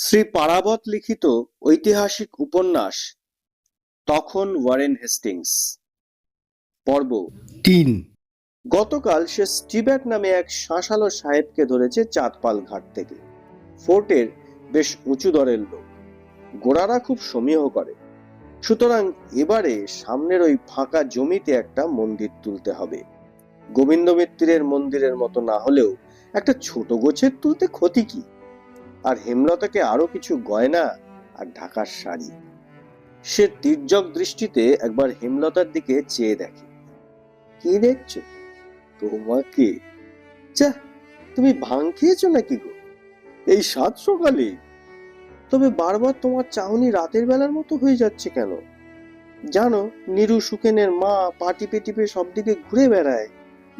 শ্রী পারাবত লিখিত ঐতিহাসিক উপন্যাস, তখন ওয়ারেন হেস্টিংস। পর্ব তিন। গতকাল সে স্টিব্যাট নামে এক শাঁসালো সাহেবকে ধরেছে চাঁদপাল ঘাট থেকে। ফোর্টের বেশ উঁচু দরের লোক। গোড়ারা খুব সমীহ করে। সুতরাং এবারে সামনের ওই ফাঁকা জমিতে একটা মন্দির তুলতে হবে। গোবিন্দ মিত্রের মন্দিরের মতো না হলেও একটা ছোট গোছের তুলতে ক্ষতি কি? আর হেমলতাকে আরও কিছু গয়না আর ঢাকার শাড়ি। সে তির্যক দৃষ্টিতে একবার হেমলতার দিকে চেয়ে দেখে। কি দেখছ? তোমাকে? যা তুমি ভাং খেয়েছো নাকি গো? এই সাত সকালে। তবে বারবার তোমার চাউনি রাতের বেলার মতো হয়ে যাচ্ছে কেন? জানো, নিরু সুখেনের মা পা টিপে টিপে সব দিকে ঘুরে বেড়ায়।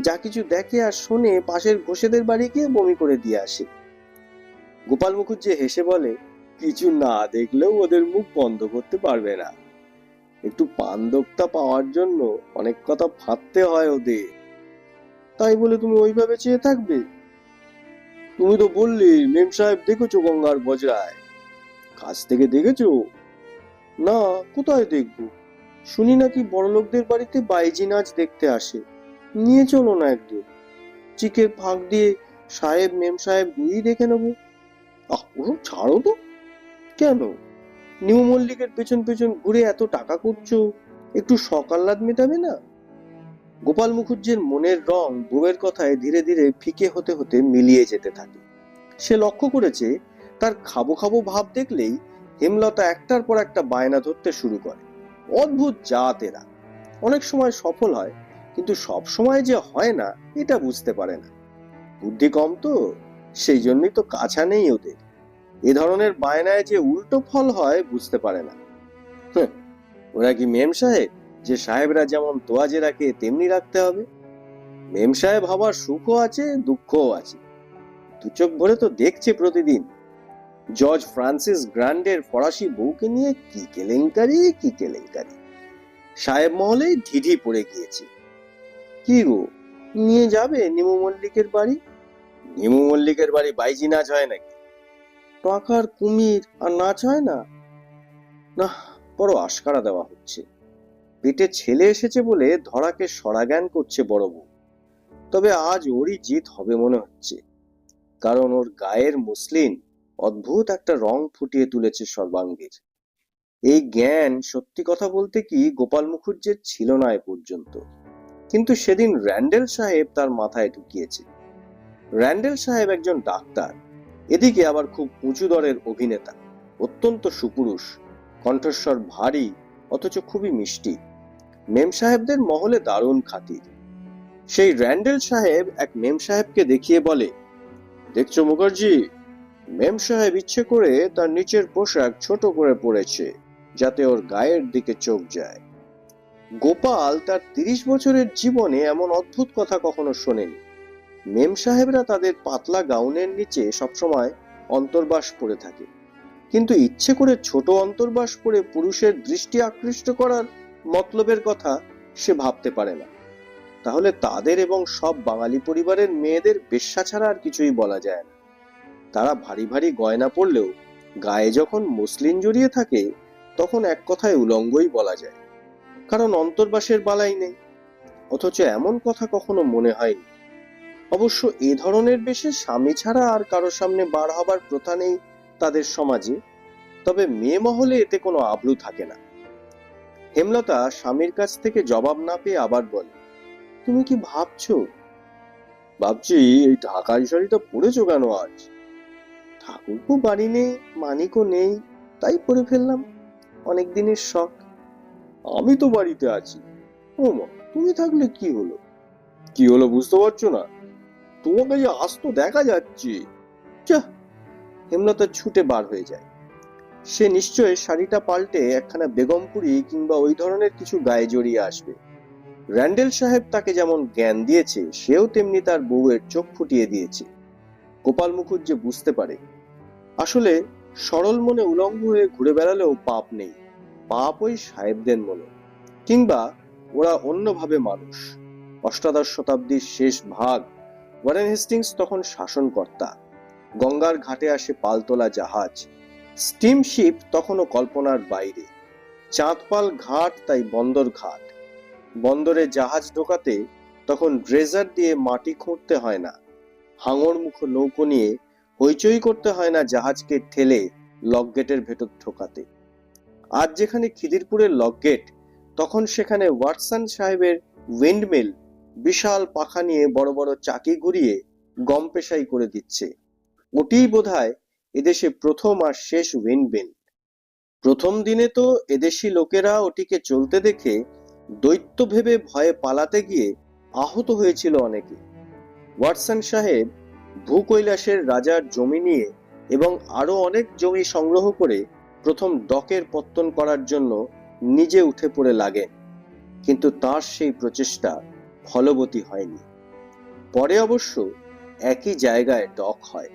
যা কিছু দেখে আর শোনে পাশের ঘোষেদের বাড়ি গিয়ে বমি করে দিয়ে আসে। গোপাল মুখুজ্জি হেসে বলে, কিছু না দেখলেও ওদের মুখ বন্ধ করতে পারবে না। একটু পান্দকটা পাওয়ার জন্য অনেক কথা ফাঁদতে হয় ওদের। তাই বলে তুমি ওইভাবে চেয়ে থাকবে? তুমি তো বললি মেম সাহেব দেখেছ গঙ্গার বজরায়। কাছ থেকে দেখেছ? না, কোথায় দেখব? শুনি নাকি বড়লোকদের বাড়িতে বাইজি নাচ দেখতে আসে। নিয়ে চলো না একদিন। চিকের ফাঁক দিয়ে সাহেব, মেম সাহেব দুই দেখে নেব। আহ ওসব ছাড়ো তো। কেন? নিউ মল্লিকের পেছন পেছন ঘুরে এত টাকা করছ একটু সকাল্লাদ মেটাবে না? গোপাল মুখুজ্জির মনের রং বউয়ের কথায় ধীরে ধীরে ফিকে হতে হতে মিলিয়ে যেতে থাকে। সে লক্ষ্য করেছে, তার খাব খাব ভাব দেখলেই হেমলতা একটার পর একটা বায়না ধরতে শুরু করে। অদ্ভুত জাত এরা। অনেক সময় সফল হয়, কিন্তু সব সময় যে হয় না, এটা বুঝতে পারে না। বুদ্ধি কম তো। সেই জন্যই তো কাছা নেই ওদের। এ ধরনের বায়নায় যে উল্টো ফল হয়, বুঝতে পারে না। ওরা কি মেম সাহেব? যে সাহেবরা যেমন তোয়াজে রাখে তেমনি রাখতে হবে। মেম সাহেব হবার সুখও আছে, দুঃখও আছে। দু চোখ ভরে তো দেখছে প্রতিদিন। জর্জ ফ্রান্সিস গ্র্যান্ডের ফরাসি বউকে নিয়ে কি কেলেঙ্কারি কি কেলেঙ্কারি। সাহেব মহলে ঢিঢি পড়ে গিয়েছে। কি গো, নিয়ে যাবে নিমু মল্লিকের বাড়ি? নিমু মল্লিকের বাড়ি বাইজি নাচ হয় নাকি? টাকার কুমির আর নাচ হয় না? না বড় আশকারা দেওয়া হচ্ছে। পেটে ছেলে এসেছে বলে ধরাকে সরাজ্ঞান করছে বড় বউ। তবে আজ ওরই জিত হবে মনে হচ্ছে। কারণ ওর গায়ের মুসলিন অদ্ভুত একটা রং ফুটিয়ে তুলেছে সর্বাঙ্গের। এই জ্ঞান, সত্যি কথা বলতে কি গোপাল মুখুজ্জের ছিল না এ পর্যন্ত। কিন্তু সেদিন র্যান্ডেল সাহেব তার মাথায় ঢুকিয়েছে। র্যান্ডেল সাহেব একজন ডাক্তার। এদিকে আবার খুব উঁচু দরের অভিনেতা। অত্যন্ত সুপুরুষ, কণ্ঠস্বর ভারী, অথচ খুবই মিষ্টি। মেম সাহেবদের মহলে দারুণ খাতির। সেই র্যান্ডেল সাহেব এক মেম সাহেবকে দেখিয়ে বলে, দেখছ মুখার্জি, মেম সাহেব ইচ্ছে করে তার নিচের পোশাক ছোট করে পড়েছে যাতে ওর গায়ের দিকে চোখ যায়। গোপাল তার তিরিশ বছরের জীবনে এমন অদ্ভুত কথা কখনো শোনেনি। মেম সাহেবরা তাদের পাতলা গাউনের নিচে সবসময় অন্তর্বাস পরে থাকে। কিন্তু ইচ্ছে করে ছোট অন্তর্বাস পরে পুরুষের দৃষ্টি আকৃষ্ট করার মতলবের কথা সে ভাবতে পারে না। তাহলে তাদের এবং সব বাঙালি পরিবারের মেয়েদের বেশ্যা ছাড়া আর কিছুই বলা যায় না। তারা ভারী ভারী গয়না পরলেও গায়ে যখন মুসলিন জড়িয়ে থাকে, তখন এক কথায় উলঙ্গই বলা যায়। কারণ অন্তর্বাসের বালাই নেই। অথচ এমন কথা কখনো মনে হয়নি। অবশ্য এ ধরনের বেশে স্বামী ছাড়া আর কারও সামনে বার হবার প্রথা নেই তাদের সমাজে। তবে মেয়ে মহলে এতে কোনো আব্রু থাকে না। হেমলতা স্বামীর কাছ থেকে জবাব না পেয়ে আবার বলে, তুমি কি ভাবছ? ভাবছি, এই ঢাকাই শাড়িটা পরেছো কেন আজ? ঠাকুরপো বাড়ি নেই, মানিকও নেই, তাই পরে ফেললাম। অনেক দিনের শখ। আমি তো বাড়িতে আছি। ও তুমি থাকলে কি হলো? কি হলো বুঝতে পারছ না। তোমাকে যে আস্ত দেখা যাচ্ছে হেমলতা ছুটে বার হয়ে যায়। সে নিশ্চয় শাড়িটা পাল্টে একখানা বেগমপুরি কিংবা ওই ধরনের কিছু গায়ে জড়িয়ে আসবে। র্যান্ডেল সাহেব তাকে যেমন জ্ঞান দিয়েছে, সেও তেমনি তার বউয়ের চোখ ফুটিয়ে দিয়েছে। গোপাল মুখুজ্জে বুঝতে পারে। আসলে সরল মনে উলঙ্গ হয়ে ঘুরে বেড়ালেও পাপ নেই। পাপ ওই সাহেবদের মনে। কিংবা ওরা অন্যভাবে মানুষ। অষ্টাদশ শতাব্দীর শেষ ভাগ ওয়ারেন হেস্টিংস তখন শাসনকর্তা। গঙ্গার ঘাটে আসে পালতোলা জাহাজ। স্টিমশিপ তখনও কল্পনার বাইরে। চাঁদপাল ঘাট, তাই বন্দর ঘাট। বন্দরে জাহাজ ঢোকাতে তখন ড্রেজার দিয়ে মাটি খুঁড়তে হয় না। হাঙর মুখ নৌকো নিয়ে হইচই করতে হয় না জাহাজকে ঠেলে লকগেটের ভেতর ঢোকাতে। আজ যেখানে খিদিরপুরের লকগেট তখন সেখানে ওয়াটসন সাহেবের উইন্ডমিল বিশাল পাখা নিয়ে বড় বড় চাকি ঘুরিয়ে গম পেশাই করে দিচ্ছে। ওটিই বোধহয় এদেশে প্রথম আর শেষ উইন্ডমিল প্রথম দিনে তো এদেশি লোকেরা ওটিকে চলতে দেখে দৈত্য ভেবে ভয়ে পালাতে গিয়ে আহত হয়েছিল অনেকে। ওয়াটসন সাহেব ভূকৈলাসের রাজার জমি নিয়ে এবং আরও অনেক জমি সংগ্রহ করে প্রথম ডকের পত্তন করার জন্য নিজে উঠে পড়ে লাগেন। কিন্তু তার সেই প্রচেষ্টা ফলবতী হয়নি। পরে অবশ্য একই জায়গায় ডক হয়।